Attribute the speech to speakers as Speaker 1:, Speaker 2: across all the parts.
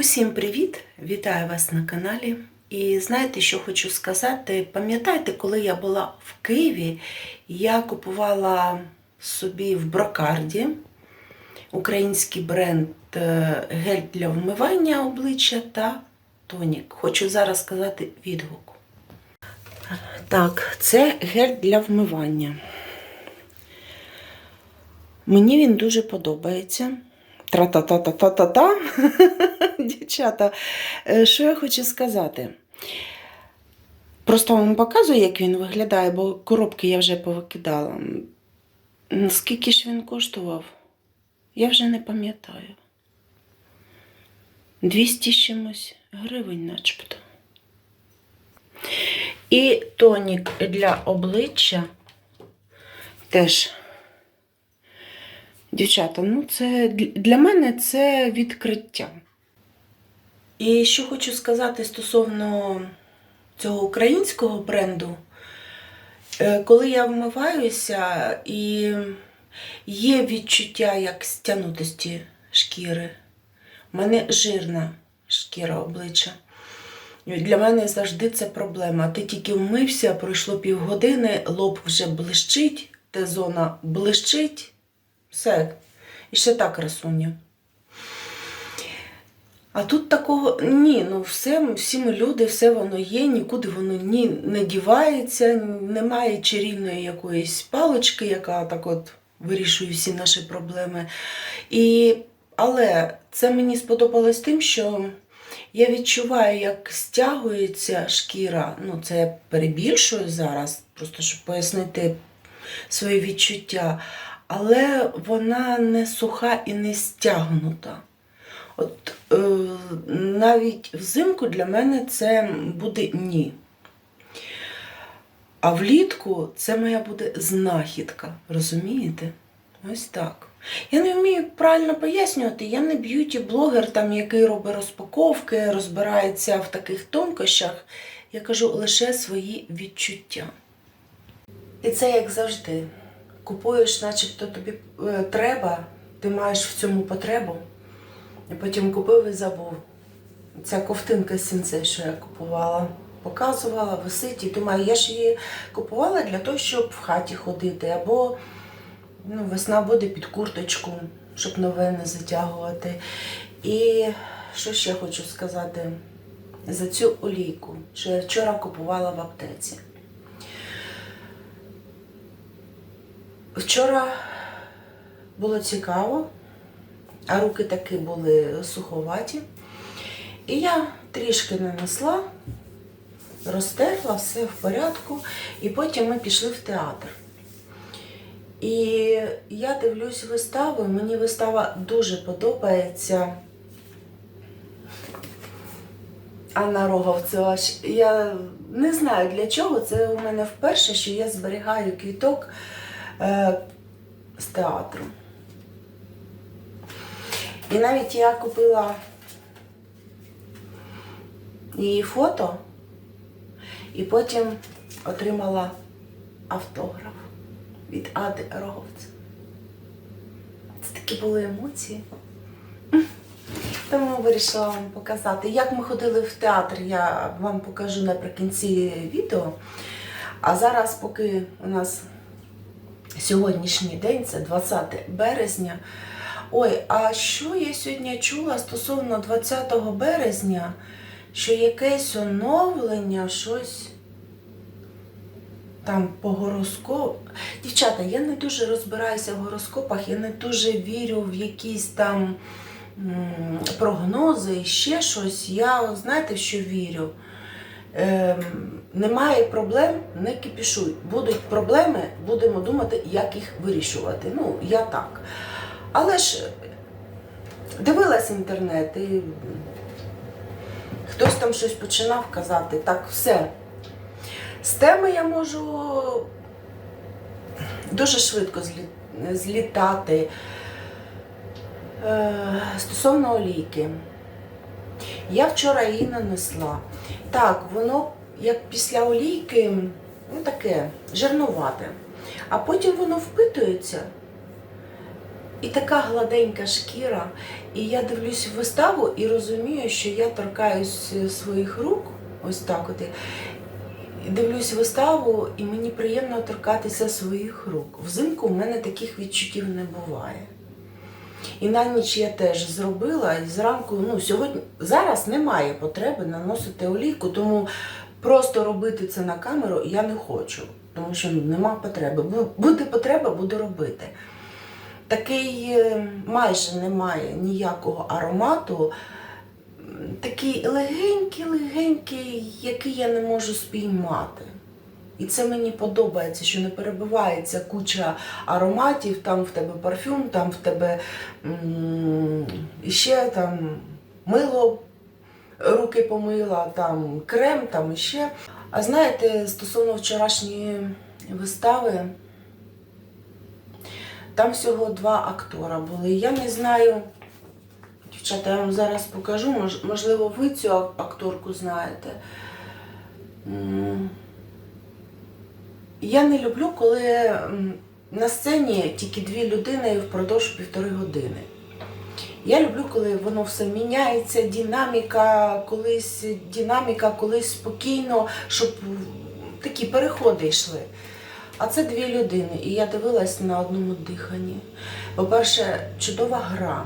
Speaker 1: Усім привіт! Вітаю вас на каналі. І знаєте, що хочу сказати? Пам'ятаєте, коли я була в Києві, я купувала собі в брокарді український бренд е, гель для вмивання обличчя та тонік. Хочу зараз сказати відгук. Так, це гель для вмивання. Мені він дуже подобається. Тра-та-та-та-та-та-та. Дівчата, е, що я хочу сказати? Просто вам показую, як він виглядає, бо коробки я вже повикидала. Скільки ж він коштував? Я вже не пам'ятаю. 200 з чимось гривень, начебто. І тонік для обличчя теж. Дівчата, ну це для мене це відкриття. І що хочу сказати стосовно цього українського бренду. Е, Коли я вмиваюся і є відчуття як стянутості шкіри, у мене жирна шкіра обличчя. Для мене завжди це проблема. Ти тільки вмився, пройшло півгодини, лоб вже блищить, Т-зона блищить. Все. І ще так красуня. А тут такого ні, ну все, всі ми люди, все воно є, нікуди воно ні не дівається, немає чарівної якоїсь палички, яка так от вирішує всі наші проблеми. І, але це мені сподобалось тим, що я відчуваю, як стягується шкіра. Ну, це я перебільшую зараз, просто щоб пояснити свої відчуття. Але вона не суха і не стягнута. От е, навіть взимку для мене це буде ні. А влітку це моя буде знахідка, розумієте? Ось так. Я не вмію правильно пояснювати, я не б'юті-блогер, там, який робить розпаковки, розбирається в таких тонкощах. Я кажу лише свої відчуття. І це як завжди. Купуєш, начебто тобі е, треба, ти маєш в цьому потребу. І потім купив і забув. Ця ковтинка з що я купувала, показувала, висить. І думаю, я ж її купувала для того, щоб в хаті ходити. Або ну, весна буде під курточку, щоб нове не затягувати. І що ще хочу сказати за цю олійку, що я вчора купувала в аптеці. Вчора було цікаво, а руки таки були суховаті. І я трішки нанесла, розтерла, все в порядку, і потім ми пішли в театр. І я дивлюсь виставу, мені вистава дуже подобається. Анна Роговцева. Я не знаю для чого. Це у мене вперше, що я зберігаю квіток з театру. І навіть я купила її фото і потім отримала автограф від Ади Роговця. Це такі були емоції. Тому вирішила вам показати. Як ми ходили в театр, я вам покажу наприкінці відео. А зараз, поки у нас сьогоднішній день, це 20 березня. Ой, а що я сьогодні чула стосовно 20 березня, що якесь оновлення, щось там по гороскопу. Дівчата, я не дуже розбираюся в гороскопах, я не дуже вірю в якісь там прогнози і ще щось. Я, знаєте, що вірю? Ем, немає проблем, не кипішуй. Будуть проблеми, будемо думати, як їх вирішувати. Ну, я так. Але ж дивилась інтернет і хтось там щось починав казати. Так, все. З теми я можу дуже швидко злітати. Е, Стосовно олійки. Я вчора її нанесла. Так, воно як після олійки, ну таке, жирнувате. А потім воно впитується. І така гладенька шкіра. І я дивлюсь виставу і розумію, що я торкаюсь своїх рук, ось так от. Дивлюсь виставу, і мені приємно торкатися своїх рук. Взимку в мене таких відчуттів не буває. І на ніч я теж зробила, і зранку, ну, сьогодні, зараз немає потреби наносити олійку, тому просто робити це на камеру я не хочу, тому що ну, нема потреби. Буде потреба, буду робити. Такий е, майже немає ніякого аромату, такий легенький-легенький, який я не можу спіймати. І це мені подобається, що не перебивається куча ароматів, там в тебе парфюм, там в тебе м, іще там мило, руки помила, там крем, там іще. А знаєте, стосовно вчорашньої вистави, там всього два актора були. Я не знаю, дівчата, я вам зараз покажу, можливо, ви цю акторку знаєте. Я не люблю, коли на сцені тільки дві людини впродовж півтори години. Я люблю, коли воно все міняється, динаміка, колись динаміка, колись спокійно, щоб такі переходи йшли. А це дві людини, і я дивилась на одному диханні. По-перше, чудова гра.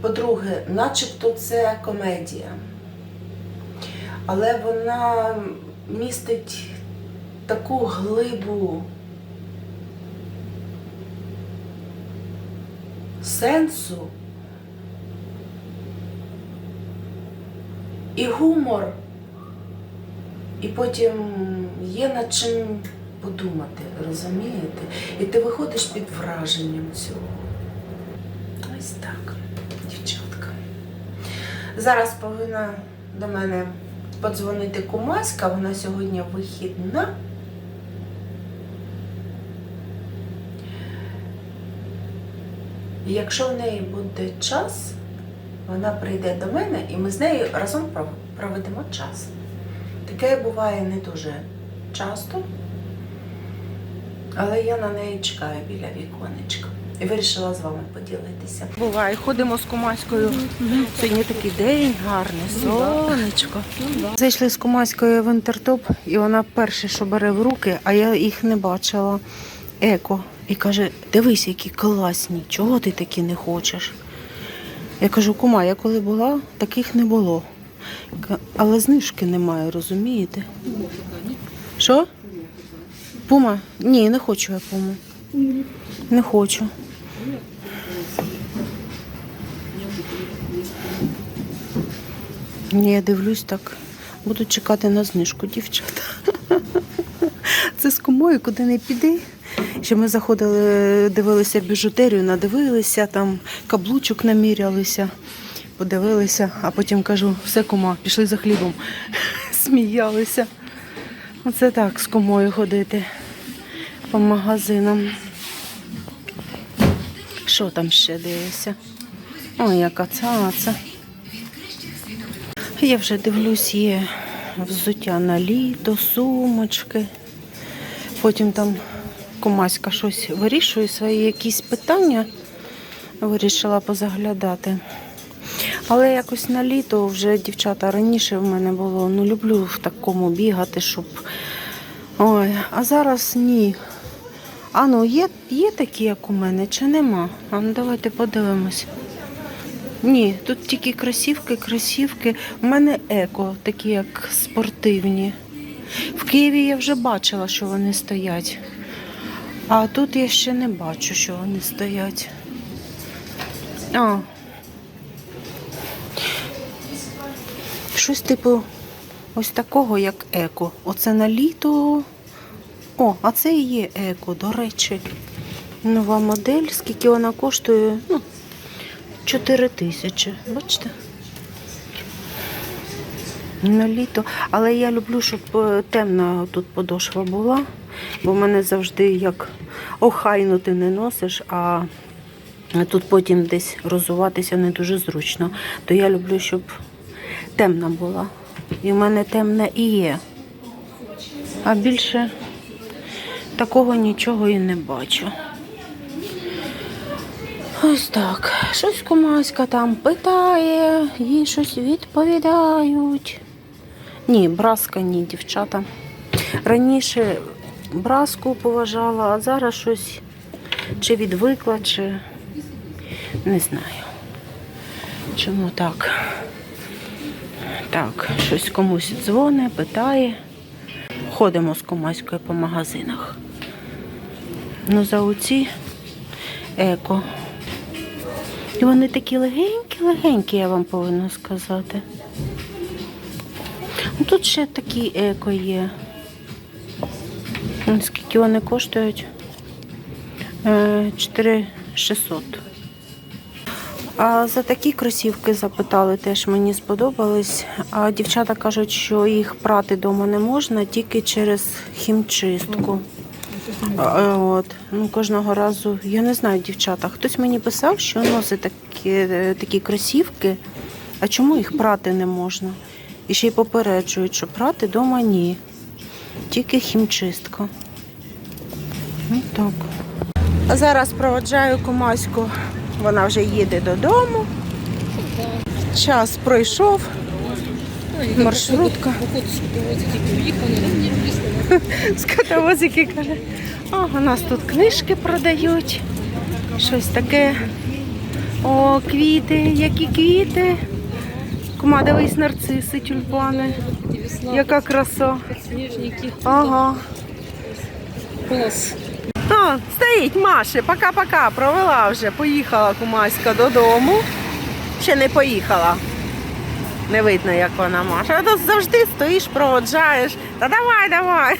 Speaker 1: По-друге, начебто це комедія. Але вона містить таку глибу сенсу і гумор, і потім є над чим подумати, розумієте? І ти виходиш під враженням цього. Ось так, дівчатка. Зараз повинна до мене подзвонити кумаська, вона сьогодні вихідна. І якщо в неї буде час, вона прийде до мене і ми з нею разом проведемо час. Таке буває не дуже часто, але я на неї чекаю біля віконечка. І вирішила з вами поділитися. Буває, ходимо з Кумаською. Сьогодні такий день гарний, сонечко. Зайшли з Кумаською в інтертоп, і вона перше, що бере в руки, а я їх не бачила. Еко. І каже: дивись, які класні, чого ти такі не хочеш? Я кажу, кума, я коли була, таких не було. Але знижки немає, розумієте? Що? Пума? Ні, не хочу я пуму. Не хочу. Ні, я дивлюсь так. Буду чекати на знижку, дівчата. Це з кумою, куди не піди. Ще ми заходили, дивилися біжутерію, надивилися, там каблучок намірялися, подивилися, а потім кажу, все кума, пішли за хлібом. Сміялися. Оце так з кумою ходити по магазинам. Що там ще дивишся? Ой, яка цаца. Я вже дивлюсь, є взуття на літо, сумочки. Потім там кумаська щось вирішує свої якісь питання. Вирішила позаглядати. Але якось на літо вже дівчата раніше в мене було. Ну, люблю в такому бігати, щоб. Ой, а зараз ні. А ну, є, є такі, як у мене, чи нема? А ну давайте подивимось. Ні, тут тільки кросівки, кросівки. У мене еко, такі як спортивні. В Києві я вже бачила, що вони стоять. А тут я ще не бачу, що вони стоять. А. Щось типу ось такого, як еко. Оце на літо. О, а це і є еко, до речі. Нова модель. Скільки вона коштує? Ну, 4 тисячі. Бачите? На літо. Але я люблю, щоб е, темна тут подошва була, бо в мене завжди як охайно ти не носиш, а тут потім десь розуватися не дуже зручно. То я люблю, щоб темна була. І в мене темна і є. А більше такого нічого і не бачу. Ось так. Щось кумаська там питає, їй щось відповідають. Ні, браска ні, дівчата. Раніше браску поважала, а зараз щось чи відвикла, чи не знаю. Чому так? Так, щось комусь дзвоне, питає. Ходимо з кумаською по магазинах. Ну, за оці еко. І вони такі легенькі-легенькі, я вам повинна сказати. Тут ще такі еко є. Скільки вони коштують? Е, 4600. А за такі кросівки запитали, теж мені сподобались. А дівчата кажуть, що їх прати вдома не можна, тільки через хімчистку. Е, От. Ну, кожного разу, я не знаю, дівчата. Хтось мені писав, що носить такі, е, такі кросівки, а чому їх прати не можна? І ще й попереджують, що прати вдома ні. Тільки хімчистка. Ну так. А зараз проводжаю комаську. Вона вже їде додому. Час пройшов. Маршрутка. Скотовозики каже. О, у нас тут книжки продають. Щось таке. О, квіти, які квіти. Кума, дивись, нарциси, тюльпани. Яка краса. Ага.
Speaker 2: Класс.
Speaker 1: А, стоїть Маша, пока-пока, провела вже. Поїхала кумаська додому. Ще не поїхала. Не видно, як вона Маша. А тут завжди стоїш, проводжаєш. Та давай, давай.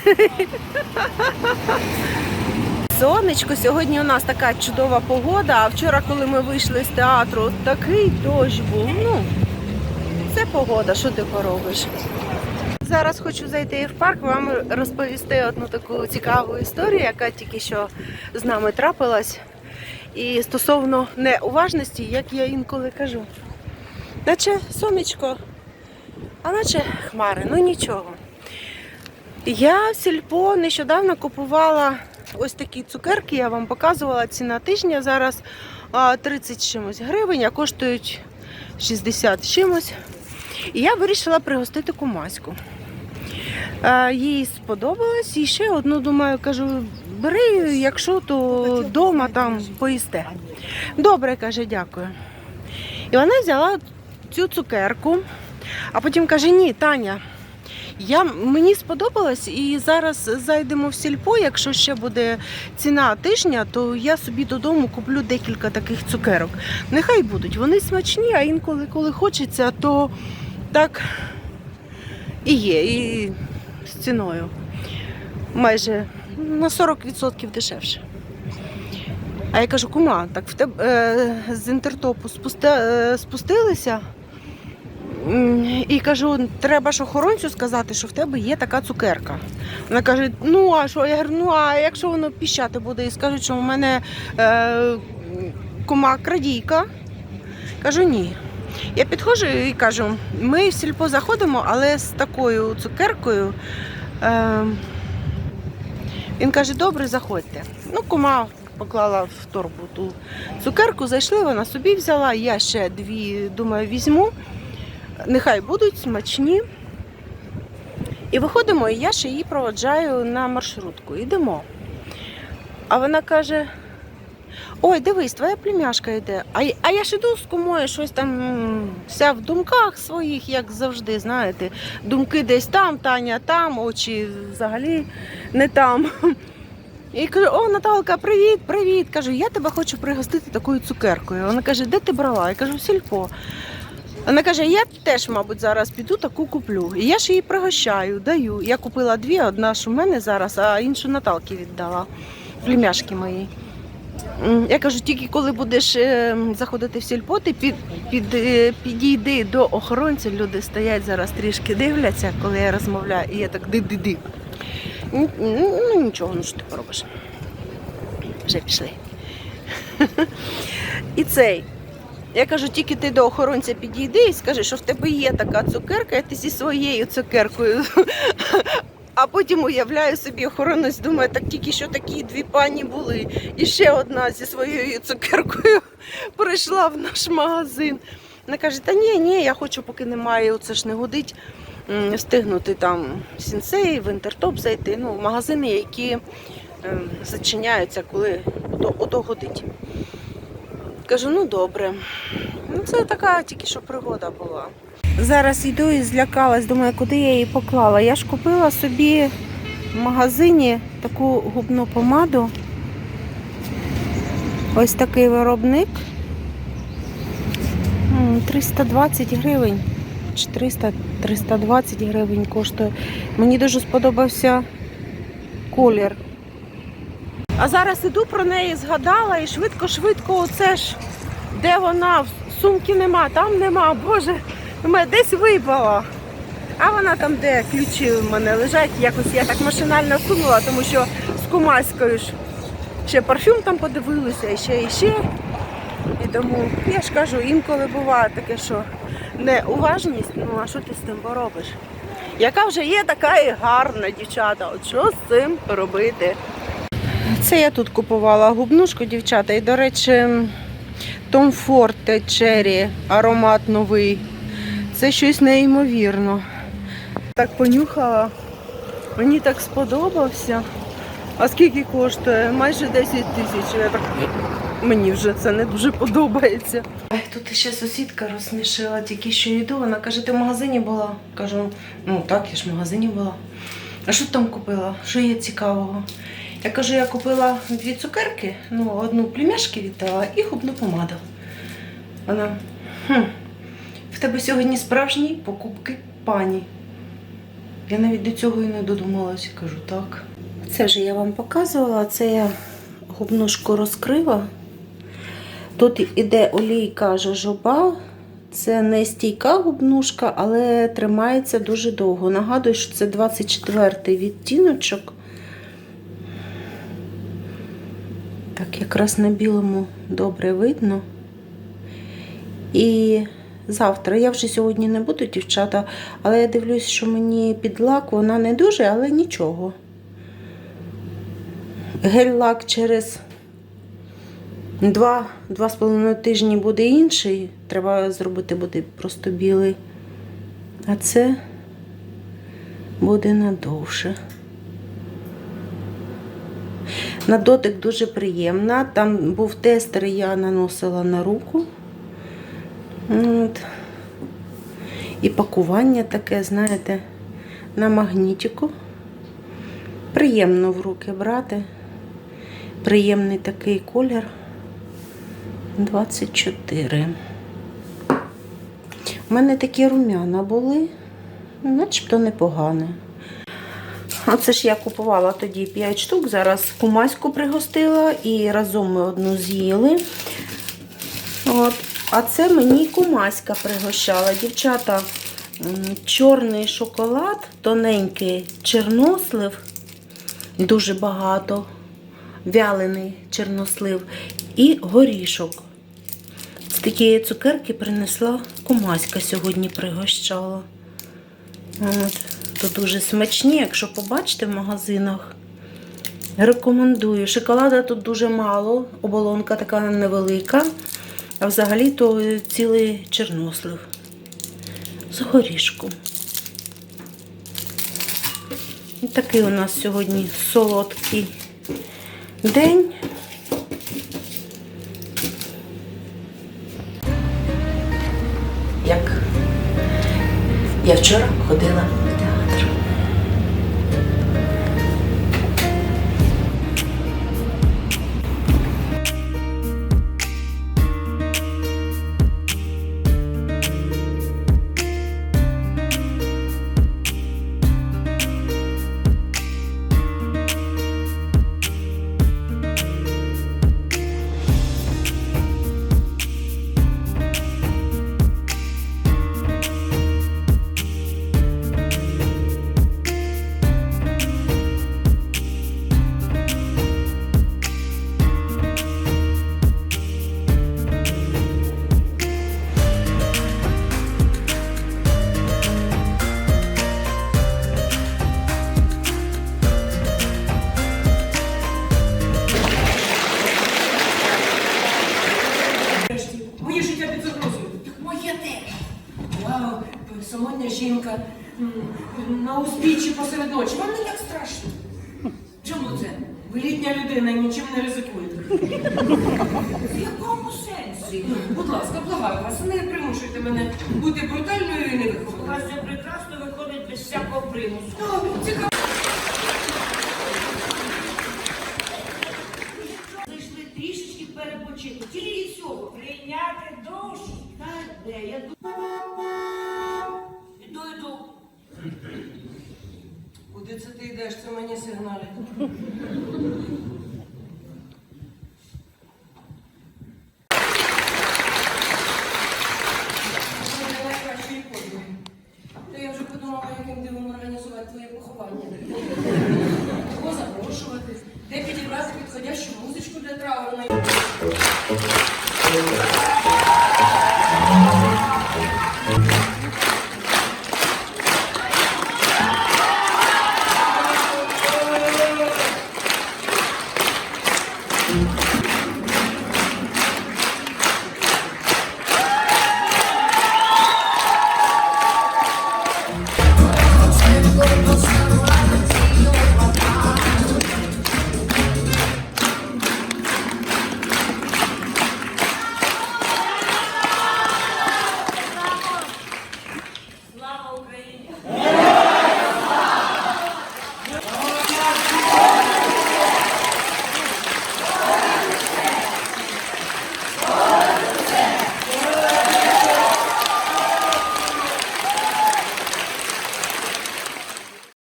Speaker 1: Сонечко, сьогодні у нас така чудова погода. А вчора, коли ми вийшли з театру, такий дощ був. Ну, це погода, що ти поробиш? Зараз хочу зайти в парк, вам розповісти одну таку цікаву історію, яка тільки що з нами трапилась. І стосовно неуважності, як я інколи кажу. Наче сонечко, а наче хмари, ну нічого. Я в сільпо нещодавно купувала ось такі цукерки, я вам показувала ціна тижня. Зараз 30 чимось гривень, а коштують 60 чимось. І я вирішила пригостити кумаську. Е, Їй сподобалось. І ще одну думаю, кажу, бери, якщо то вдома там поїсте. Добре, каже, дякую. І вона взяла цю цукерку, а потім каже: ні, Таня. Я, мені сподобалось, і зараз зайдемо в сільпо. Якщо ще буде ціна тижня, то я собі додому куплю декілька таких цукерок. Нехай будуть. Вони смачні, а інколи, коли хочеться, то так і є. І з ціною. Майже на 40% дешевше. А я кажу, кума, так в тебе е, з інтертопу спусти, е, спустилися. І кажу, треба ж охоронцю сказати, що в тебе є така цукерка. Вона каже: ну а що? Я говорю, ну а якщо воно піщати буде і скажуть, що у мене е, кума крадійка. Кажу, ні. Я підходжу і кажу, ми в сільпо заходимо, але з такою цукеркою. Е, він каже, добре, заходьте. Ну, кума поклала в торбу ту цукерку, зайшли, вона собі взяла, я ще дві, думаю, візьму. Нехай будуть смачні. І виходимо, і я ще її проводжаю на маршрутку. Йдемо. А вона каже: Ой, дивись, твоя племяшка йде. А, а я ж іду з кумою, щось там вся в думках своїх, як завжди, знаєте. Думки десь там, Таня там, очі взагалі не там. І кажу, о, Наталка, привіт, привіт. Кажу, я тебе хочу пригостити такою цукеркою. Вона каже, де ти брала? Я кажу, сільпо. Вона каже, я теж, мабуть, зараз піду таку куплю. І я ж її пригощаю, даю. Я купила дві, одна ж у мене зараз, а іншу Наталки віддала. Племяшки моїй. Я кажу, тільки коли будеш е, заходити в сільпо, ти під, під, е, підійди до охоронців, люди стоять зараз трішки дивляться, коли я розмовляю, і я так ди-ди-ди. Н- Ну нічого, ну що ти поробиш. Вже пішли. І цей. Я кажу, тільки ти до охоронця підійди і скажи, що в тебе є така цукерка, і ти зі своєю цукеркою. А потім уявляю собі охоронець, думаю, так тільки що такі дві пані були. І ще одна зі своєю цукеркою прийшла в наш магазин. Вона каже, та ні, ні, я хочу, поки немає, це ж не годить, встигнути там сінсей, в зайти. Ну, магазини, які ем, зачиняються, коли ото, ото годить. Кажу, ну добре. Ну, це така тільки що пригода була. Зараз йду і злякалась, думаю, куди я її поклала. Я ж купила собі в магазині таку губну помаду. Ось такий виробник. 320 гривень. Чи 300, 320 гривень коштує. Мені дуже сподобався колір. А зараз іду про неї, згадала і швидко-швидко оце ж, де вона, сумки нема, там нема, боже, думаю, десь випала. А вона там, де ключі в мене лежать, якось я так машинально сунула, тому що з кумаською ж ще парфюм там подивилися, і ще, і ще. І тому я ж кажу, інколи буває таке, що неуважність, ну а що ти з тим поробиш? Яка вже є, така і гарна дівчата. От що з цим робити? Це я тут купувала губнушку, дівчата. І, до речі, Tom Ford Cherry, аромат новий. Це щось неймовірно. Так понюхала. Мені так сподобався. А скільки коштує? Майже 10 тисяч. Так... Мені вже це не дуже подобається. Тут ще сусідка розсмішила, тільки що йду. Вона каже, ти в магазині була? Кажу, ну так, я ж в магазині була. А що ти там купила? Що є цікавого? Я кажу, я купила дві цукерки, ну, одну племяшки віддала і губну помаду. Вона, хм, тебе сьогодні справжні покупки пані. Я навіть до цього і не додумалася. Кажу, так. Це вже я вам показувала, це я губнушку розкрила. Тут іде олійка жожоба. Це не стійка губнушка, але тримається дуже довго. Нагадую, що це 24-й відтіночок. Так, якраз на білому добре видно. І завтра, я вже сьогодні не буду, дівчата, але я дивлюсь, що мені під лак вона не дуже, але нічого. Гель-лак через 2-2,5 тижні буде інший. Треба зробити буде просто білий. А це буде надовше. На дотик дуже приємна. Там був тестер, я наносила на руку. От. І пакування таке, знаєте, на магнітику. Приємно в руки брати. Приємний такий колір. 24. У мене такі рум'яна були, начебто непогано. Оце ж я купувала тоді 5 штук, зараз кумаську пригостила і разом ми одну з'їли. От. А це мені кумаська пригощала. Дівчата, чорний шоколад, тоненький чорнослив, дуже багато, вялений чорнослив і горішок. З такої цукерки принесла кумаська сьогодні пригощала. От. То дуже смачні, якщо побачите в магазинах. Рекомендую. Шоколада тут дуже мало, оболонка така невелика, а взагалі то цілий чорнослив з горішком. І такий у нас сьогодні солодкий день. Як я вчора ходила
Speaker 3: виходить примусу. Зайшли трішечки перепочити. Тільки цього. Прийняти душ. Та де? Я ду- іду, іду.
Speaker 4: Куди це ти йдеш? Це мені сигналить. Thank you.